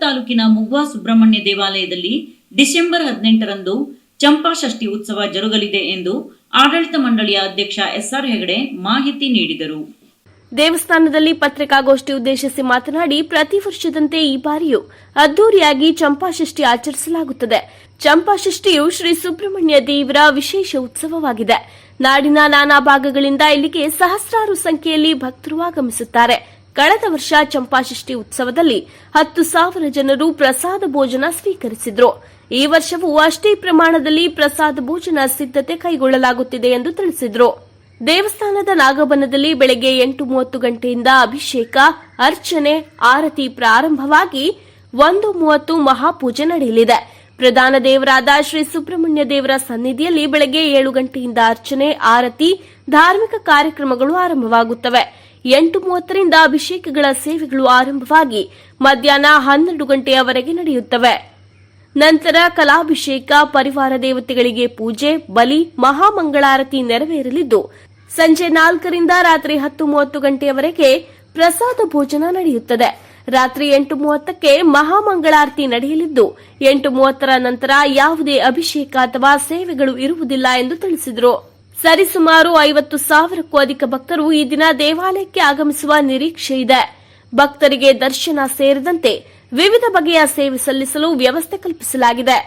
ತಾಲೂಕಿನ ಮುಗ್ವಾ ಸುಬ್ರಹ್ಮಣ್ಯ ದೇವಾಲಯದಲ್ಲಿ ಡಿಸೆಂಬರ್ ಹದಿನೆಂಟರಂದು ಚಂಪಾಷಷ್ಠಿ ಉತ್ಸವ ಜರುಗಲಿದೆ ಎಂದು ಆಡಳಿತ ಮಂಡಳಿಯ ಅಧ್ಯಕ್ಷ ಎಸ್ಆರ್ ಹೆಗಡೆ ಮಾಹಿತಿ ನೀಡಿದರು. ದೇವಸ್ಥಾನದಲ್ಲಿ ಪತ್ರಿಕಾಗೋಷ್ಠಿ ಉದ್ದೇಶಿಸಿ ಮಾತನಾಡಿ, ಪ್ರತಿ ವರ್ಷದಂತೆ ಈ ಬಾರಿಯೂ ಅದ್ದೂರಿಯಾಗಿ ಚಂಪಾಷಷ್ಠಿ ಆಚರಿಸಲಾಗುತ್ತದೆ. ಚಂಪಾಷಷ್ಠಿಯು ಶ್ರೀ ಸುಬ್ರಹ್ಮಣ್ಯ ದೇವರ ವಿಶೇಷ ಉತ್ಸವವಾಗಿದೆ. ನಾಡಿನ ನಾನಾ ಭಾಗಗಳಿಂದ ಇಲ್ಲಿಗೆ ಸಹಸ್ರಾರು ಸಂಖ್ಯೆಯಲ್ಲಿ ಭಕ್ತರು ಆಗಮಿಸುತ್ತಾರೆ. ಕಳೆದ ವರ್ಷ ಚಂಪಾಷಷ್ಠಿ ಉತ್ಸವದಲ್ಲಿ ಹತ್ತು ಸಾವಿರ ಜನರು ಪ್ರಸಾದ ಭೋಜನ ಸ್ವೀಕರಿಸಿದ್ರು. ಈ ವರ್ಷವೂ ಅಷ್ಟೇ ಪ್ರಮಾಣದಲ್ಲಿ ಪ್ರಸಾದ ಭೋಜನ ಸಿದ್ಧತೆ ಕೈಗೊಳ್ಳಲಾಗುತ್ತಿದೆ ಎಂದು ತಿಳಿಸಿದರು. ದೇವಸ್ಥಾನದ ನಾಗಬನದಲ್ಲಿ ಬೆಳಗ್ಗೆ ಎಂಟು ಮೂವತ್ತು ಗಂಟೆಯಿಂದ ಅಭಿಷೇಕ, ಅರ್ಚನೆ, ಆರತಿ ಪ್ರಾರಂಭವಾಗಿ ಒಂದು ಮೂವತ್ತು ಮಹಾಪೂಜೆ ನಡೆಯಲಿದೆ. ಪ್ರಧಾನ ದೇವರಾದ ಶ್ರೀ ಸುಬ್ರಹ್ಮಣ್ಯ ದೇವರ ಸನ್ನಿಧಿಯಲ್ಲಿ ಬೆಳಗ್ಗೆ ಏಳು ಗಂಟೆಯಿಂದ ಅರ್ಚನೆ, ಆರತಿ, ಧಾರ್ಮಿಕ ಕಾರ್ಯಕ್ರಮಗಳು ಆರಂಭವಾಗುತ್ತವೆ. ಎಂಟು ಮೂವತ್ತರಿಂದ ಅಭಿಷೇಕಗಳ ಸೇವೆಗಳು ಆರಂಭವಾಗಿ ಮಧ್ಯಾಹ್ನ ಹನ್ನೆರಡು ಗಂಟೆಯವರೆಗೆ ನಡೆಯುತ್ತವೆ. ನಂತರ ಕಲಾಭಿಷೇಕ, ಪರಿವಾರ ದೇವತೆಗಳಿಗೆ ಪೂಜೆ, ಬಲಿ, ಮಹಾಮಂಗಳಾರತಿ ನೆರವೇರಲಿದ್ದು, ಸಂಜೆ ನಾಲ್ಕರಿಂದ ರಾತ್ರಿ ಹತ್ತು ಮೂವತ್ತು ಗಂಟೆಯವರೆಗೆ ಪ್ರಸಾದ ಭೋಜನ ನಡೆಯುತ್ತದೆ. ರಾತ್ರಿ ಎಂಟು ಮೂವತ್ತಕ್ಕೆ ಮಹಾಮಂಗಳಾರತಿ ನಡೆಯಲಿದ್ದು ಎಂಟು ಮೂವತ್ತರ ನಂತರ ಯಾವುದೇ ಅಭಿಷೇಕ ಅಥವಾ ಸೇವೆಗಳು ಇರುವುದಿಲ್ಲ ಎಂದು ತಿಳಿಸಿದರು. ಸರಿಸುಮಾರು ಐವತ್ತು ಸಾವಿರಕ್ಕೂ ಅಧಿಕ ಭಕ್ತರು ಈ ದಿನ ದೇವಾಲಯಕ್ಕೆ ಆಗಮಿಸುವ ನಿರೀಕ್ಷೆ ಇದೆ. ಭಕ್ತರಿಗೆ ದರ್ಶನ ಸೇರಿದಂತೆ ವಿವಿಧ ಬಗೆಯ ಸೇವೆ ಸಲ್ಲಿಸಲು ವ್ಯವಸ್ಥೆ ಕಲ್ಪಿಸಲಾಗಿದೆ.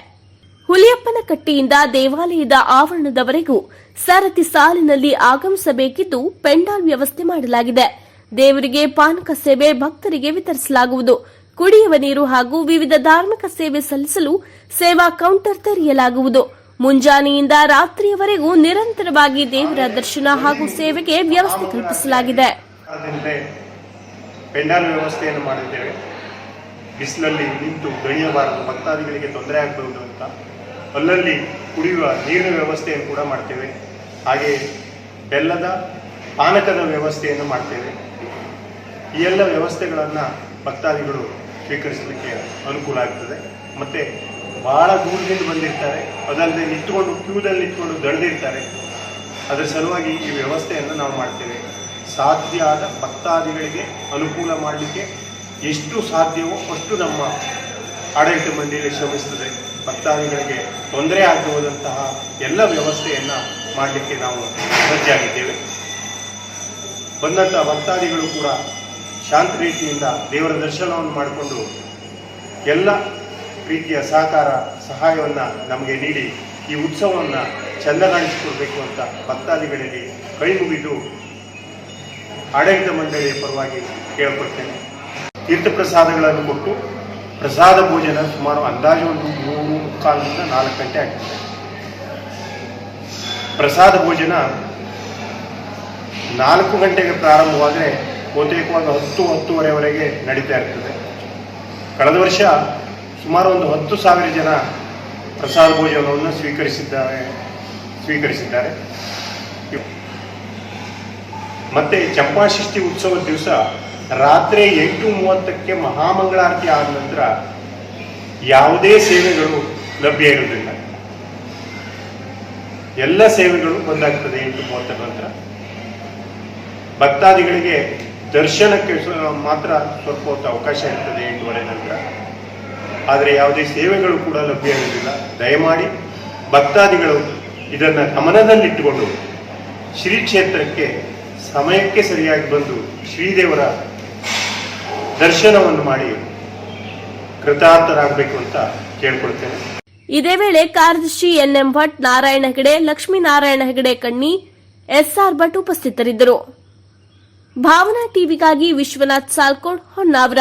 ಹುಲಿಯಪ್ಪನ ಕಟ್ಟಿಯಿಂದ ದೇವಾಲಯದ ಆವರಣದವರೆಗೂ ಸರತಿ ಸಾಲಿನಲ್ಲಿ ಆಗಮಿಸಬೇಕಿದ್ದು ಪೆಂಡಾಲ್ ವ್ಯವಸ್ಥೆ ಮಾಡಲಾಗಿದೆ. ದೇವರಿಗೆ ಪಾನಕ ಸೇವೆ ಭಕ್ತರಿಗೆ ವಿತರಿಸಲಾಗುವುದು. ಕುಡಿಯುವ ನೀರು ಹಾಗೂ ವಿವಿಧ ಧಾರ್ಮಿಕ ಸೇವೆ ಸಲ್ಲಿಸಲು ಸೇವಾ ಕೌಂಟರ್ ತೆರೆಯಲಾಗುವುದು. ಮುಂಜಾನೆಯಿಂದ ರಾತ್ರಿಯವರೆಗೂ ನಿರಂತರವಾಗಿ ದೇವರ ದರ್ಶನ ಹಾಗೂ ಸೇವೆಗೆ ವ್ಯವಸ್ಥೆ ಕಲ್ಪಿಸಲಾಗಿದೆ. ಪೆಂಡಾಲ್ ವ್ಯವಸ್ಥೆಯನ್ನು ಮಾಡಿದ್ದೇವೆ. ಬಿಸಿಲಲ್ಲಿ ನಿಂತು ದಣಿಯಬಾರದು, ಭಕ್ತಾದಿಗಳಿಗೆ ತೊಂದರೆ ಆಗಬಹುದು ಅಂತ. ಅಲ್ಲಲ್ಲಿ ಕುಡಿಯುವ ನೀರಿನ ವ್ಯವಸ್ಥೆಯನ್ನು ಕೂಡ ಮಾಡ್ತೇವೆ. ಹಾಗೆ ಬೆಲ್ಲದ ಪಾನಕದ ವ್ಯವಸ್ಥೆಯನ್ನು ಮಾಡ್ತೇವೆ. ಈ ಎಲ್ಲ ವ್ಯವಸ್ಥೆಗಳನ್ನು ಭಕ್ತಾದಿಗಳು ಸ್ವೀಕರಿಸಲಿಕ್ಕೆ ಅನುಕೂಲ ಆಗ್ತದೆ. ಮತ್ತು ಬಹಳ ದೂರದಿಂದ ಬಂದಿರ್ತಾರೆ. ಅದಲ್ಲದೆ ನಿಂತ್ಕೊಂಡು ಕ್ಯೂದಲ್ಲಿ ನಿಂತ್ಕೊಂಡು ದಳೆದಿರ್ತಾರೆ ಅದರ ಸಲುವಾಗಿ ಈ ವ್ಯವಸ್ಥೆಯನ್ನು ನಾವು ಮಾಡ್ತೇವೆ. ಸಾಧ್ಯ ಆದ ಭಕ್ತಾದಿಗಳಿಗೆ ಅನುಕೂಲ ಮಾಡಲಿಕ್ಕೆ ಎಷ್ಟು ಸಾಧ್ಯವೋ ಅಷ್ಟು ನಮ್ಮ ಆಡಳಿತ ಮಂಡಳಿ ಶ್ರಮಿಸ್ತದೆ. ಭಕ್ತಾದಿಗಳಿಗೆ ತೊಂದರೆ ಆಗಬಹುದಂತಹ ಎಲ್ಲ ವ್ಯವಸ್ಥೆಯನ್ನು ಮಾಡಲಿಕ್ಕೆ ನಾವು ಸಜ್ಜಾಗಿದ್ದೇವೆ. ಬಂದಂಥ ಭಕ್ತಾದಿಗಳು ಕೂಡ ಶಾಂತ ರೀತಿಯಿಂದ ದೇವರ ದರ್ಶನವನ್ನು ಮಾಡಿಕೊಂಡು ಎಲ್ಲ ರೀತಿಯ ಸಹಕಾರ ಸಹಾಯವನ್ನು ನಮಗೆ ನೀಡಿ ಈ ಉತ್ಸವವನ್ನು ಚೆಂದ ಕಾಣಿಸಿಕೊಡ್ಬೇಕು ಅಂತ ಭಕ್ತಾದಿಗಳಲ್ಲಿ ಕೈ ಮುಗಿದು ಆಡಳಿತ ಮಂಡಳಿಯ ಪರವಾಗಿ ಕೇಳ್ಕೊಳ್ತೇನೆ. ತೀರ್ಥಪ್ರಸಾದಗಳನ್ನು ಕೊಟ್ಟು ಪ್ರಸಾದ ಭೋಜನ ಸುಮಾರು ಅಂದಾಜು ಒಂದು ಮೂರು ಕಾಲದಿಂದ ನಾಲ್ಕು ಗಂಟೆ ಆಗ್ತದೆ ಪ್ರಸಾದ ಭೋಜನ ನಾಲ್ಕು ಗಂಟೆಗೆ ಪ್ರಾರಂಭವಾದರೆ ಬಹುತೇಕವಾಗಿ ಹತ್ತು ಹತ್ತುವರೆವರೆಗೆ ನಡೀತಾ ಇರ್ತದೆ. ಕಳೆದ ವರ್ಷ ಸುಮಾರು ಒಂದು ಹತ್ತು ಸಾವಿರ ಜನ ಪ್ರಸಾದ ಭೋಜನವನ್ನು ಸ್ವೀಕರಿಸಿದ್ದಾರೆ ಸ್ವೀಕರಿಸಿದ್ದಾರೆ. ಮತ್ತೆ ಚಂಪಾಷಷ್ಠಿ ಉತ್ಸವದ ದಿವಸ ರಾತ್ರಿ ಎಂಟು ಮೂವತ್ತಕ್ಕೆ ಮಹಾಮಂಗಳಾರತಿ ಆದ ನಂತರ ಯಾವುದೇ ಸೇವೆಗಳು ಲಭ್ಯ ಇರುವುದಿಲ್ಲ. ಎಲ್ಲ ಸೇವೆಗಳು ಬಂದಾಗ್ತದೆ ಎಂಟು ಮೂವತ್ತರ ನಂತರ. ಭಕ್ತಾದಿಗಳಿಗೆ ದರ್ಶನಕ್ಕೆ ಮಾತ್ರ ಸ್ವಲ್ಪ ಹೊತ್ತು ಅವಕಾಶ ಇರ್ತದೆ ಎಂಟೂವರೆ ನಂತರ. ಆದರೆ ಯಾವುದೇ ಸೇವೆಗಳು ಕೂಡ ಲಭ್ಯ ಇರಲಿಲ್ಲ ದಯಮಾಡಿ ಭಕ್ತಾದಿಗಳು ಇದನ್ನು ಗಮನದಲ್ಲಿಟ್ಟುಕೊಂಡು ಶ್ರೀ ಕ್ಷೇತ್ರಕ್ಕೆ ಸಮಯಕ್ಕೆ ಸರಿಯಾಗಿ ಬಂದು ಶ್ರೀದೇವರ ದರ್ಶನವನ್ನು ಮಾಡಿ ಕೃತಾರ್ಥರಾಗಬೇಕು ಅಂತ ಕೇಳ್ಕೊಳ್ತೇನೆ. ಇದೇ ವೇಳೆ ಕಾರ್ಯದರ್ಶಿ N M Bhat, Narayana Hegde Lakshminarayana Hegde Kanni, S R Bhat ಉಪಸ್ಥಿತರಿದ್ದರು. ಭಾವನಾ ಟಿವಿಗಾಗಿ ವಿಶ್ವನಾಥ್ ಸಾಲ್ಕೋಡ್ ಹೊನ್ನಾವರ.